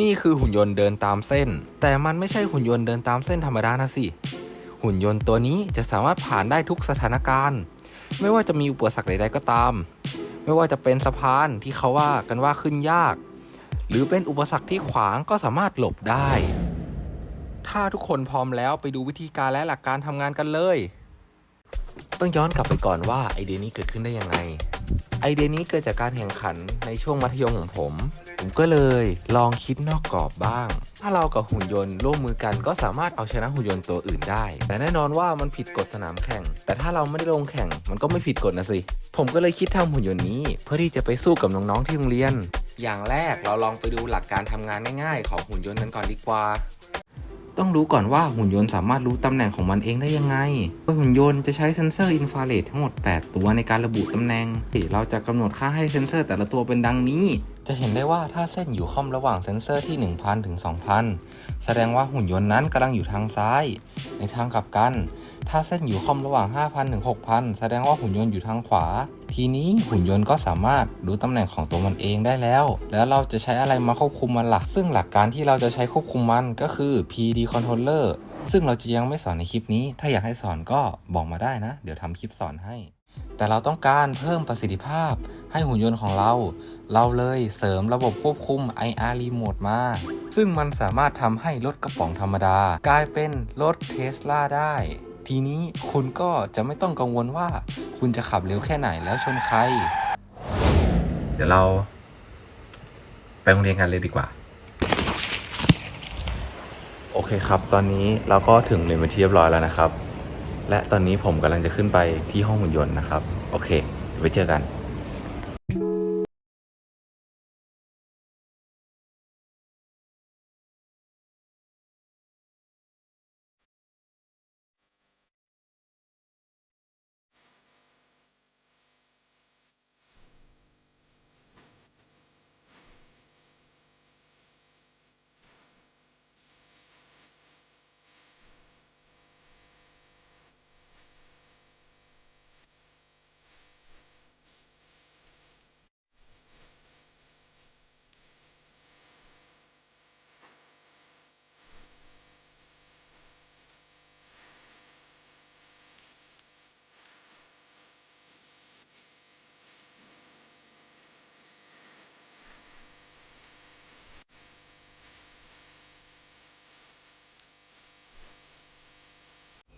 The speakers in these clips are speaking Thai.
นี่คือหุ่นยนต์เดินตามเส้น แต่มันไม่ใช่หุ่นยนต์เดินตามเส้นธรรมดานะสิ หุ่นยนต์ตัวนี้จะสามารถผ่านได้ทุกสถานการณ์ ไม่ว่าจะมีอุปสรรคใด ๆ ก็ตาม ไม่ว่าจะเป็นสะพานที่เขาว่ากันว่าขึ้นยาก หรือเป็นอุปสรรคที่ขวางก็สามารถหลบได้ ถ้าทุกคนพร้อมแล้วไปดูวิธีการและหลักการทำงานกันเลย ต้องย้อนกลับไปก่อนว่าไอเดียนี้เกิดขึ้นได้ยังไง ไอเดียนี้เกิดจากการแข่งขันในช่วงมัธยมของผม ผมก็เลยลองคิดนอกกรอบบ้าง ถ้าเรากับหุ่นยนต์ร่วมมือกันก็สามารถเอาชนะหุ่นยนต์ตัวอื่นได้ แต่แน่นอนว่ามันผิดกฎสนามแข่ง แต่ถ้าเราไม่ได้ลงแข่งมันก็ไม่ผิดกฎนะสิ ผมก็เลยคิดทำหุ่นยนต์นี้ เพื่อที่จะไปสู้กับน้องๆที่โรงเรียน อย่างแรกเราลองไปดูหลักการทำงานง่ายๆ ของหุ่นยนต์กันก่อนดีกว่า ต้องรู้ก่อนว่าหุ่นยนต์สามารถรู้ตำแหน่งของมันเองได้ยังไงโดยหุ่นยนต์จะใช้เซ็นเซอร์อินฟราเรดทั้งหมด 8 ตัวในการระบุตำแหน่งที่เราจะกำหนดค่าให้เซ็นเซอร์แต่ละตัวเป็นดังนี้ จะเห็นได้ว่าถ้าเส้นอยู่ค่อมระหว่างเซ็นเซอร์ที่ 1000 ถึง 2,000 แสดงว่าหุ่นยนต์นั้นกำลังอยู่ทางซ้าย ในทางกลับกัน ถ้าเส้นอยู่ค่อมระหว่าง 5,000 ถึง 6,000 แสดงว่าหุ่นยนต์อยู่ทางขวา ทีนี้หุ่นยนต์ก็สามารถรู้ตำแหน่งของตัวมันเองได้แล้ว แล้วเราจะใช้อะไรมาควบคุมมันล่ะ ซึ่งหลักการที่เราจะใช้ควบคุมมันก็คือ PD controller ซึ่งเราจะยังไม่สอนในคลิปนี้ ถ้าอยากให้สอนก็บอกมาได้นะ เดี๋ยวทำคลิปสอนให้ แต่เราต้องการเพิ่มประสิทธิภาพให้หุ่นยนต์ของเรา เราเลยเสริมระบบควบคุม IR Remote มา ซึ่งมันสามารถทำให้รถกระป๋องธรรมดา กลายเป็นรถเทสลาได้ ทีนี้คุณก็จะไม่ต้องกังวลว่าคุณจะขับเร็วแค่ไหนแล้วชนใคร เดี๋ยวเรา ไปโรงเรียนกันเลยดีกว่า โอเคครับ ตอนนี้เราก็ถึงเรียนเป็นที่เรียบร้อยแล้วนะครับ และตอนนี้ผมกำลังจะขึ้นไปที่ห้องหุ่นยนต์นะครับ โอเค ไว้เจอกัน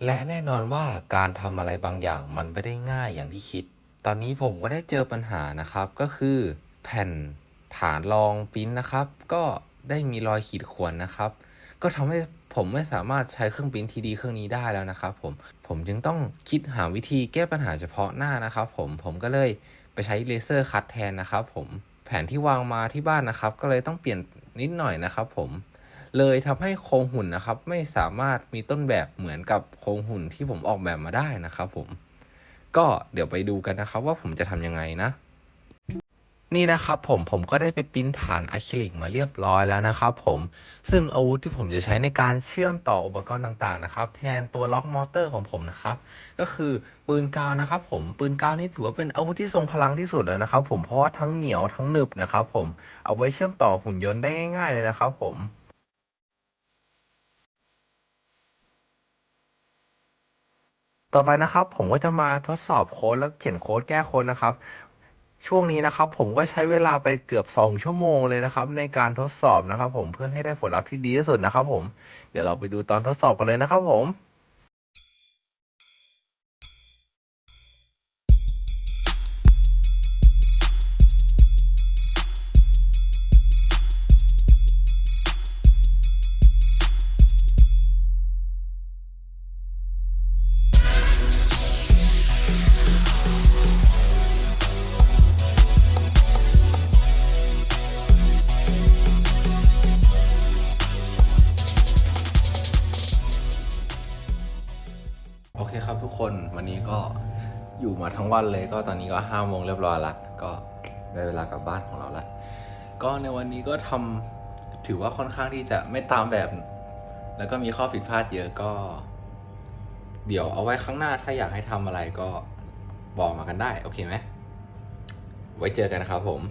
และแน่นอนว่าการทำอะไรบางอย่างมันไม่ได้ง่ายอย่างที่คิด ตอนนี้ผมก็ได้เจอปัญหานะครับ ก็คือ แผ่นฐานรองปิ้นนะครับ ก็ได้มีรอยขีดข่วนนะครับ ก็ทำให้ผมไม่สามารถใช้เครื่องปิ้นทีดีเครื่องนี้ได้แล้วนะครับ ผมผมจึงต้องคิดหาวิธีแก้ปัญหาเฉพาะหน้านะครับ ผมผมก็เลยไปใช้เลเซอร์คัตแทนนะครับ ผมแผนที่วางมาที่บ้านนะครับ ก็เลยต้องเปลี่ยนนิดหน่อยนะครับ ผม เลยทำให้โครงหุ่นนะครับ ไม่สามารถมีต้นแบบเหมือนกับโครงหุ่นที่ผมออกแบบมาได้นะครับผม ก็เดี๋ยวไปดูกันนะครับว่าผมจะทำยังไงนะ นี่นะครับผมผมก็ได้ไปปิ้นฐานอะคริลิกมาเรียบร้อยแล้วนะครับผมซึ่งอาวุธที่ผมจะใช้ในการเชื่อมต่ออุปกรณ์ต่างๆนะครับ แทนตัวล็อกมอเตอร์ของผมนะครับ ก็คือปืนกาวนะครับ ผมปืนกาวนี่ถือว่าเป็นอาวุธที่ทรงพลังที่สุดแล้วนะครับ ผมเพราะว่าทั้งเหนียวทั้งหนึบนะครับ ผมเอาไว้เชื่อมต่อหุ่นยนต์ได้ง่าย ๆเลยนะครับ ผม ต่อไปนะครับ ผมก็จะมาทดสอบโค้ดแล้วเขียนโค้ดแก้โค้ดนะครับ ช่วงนี้นะครับ ผมก็ใช้เวลาไปเกือบ 2 ชั่วโมงเลยนะครับ ในการทดสอบนะครับ ผมเพื่อให้ได้ผลลัพธ์ที่ดีที่สุดนะครับ ผมเดี๋ยวเราไปดูตอนทดสอบกันเลยนะครับผม ทุกคนวันนี้ก็อยู่มาทั้งวันเลยก็ตอนนี้ก็ห้าโมงเรียบร้อยละก็ได้เวลากลับบ้านของเราละก็ในวันนี้ก็ทำถือว่าค่อนข้างที่จะไม่ตามแบบ แล้วก็มีข้อผิดพลาดเยอะก็ เดี๋ยวเอาไว้ข้างหน้าถ้าอยากให้ทำอะไรก็บอกมากันได้ โอเคไหมไว้เจอกันนะครับผม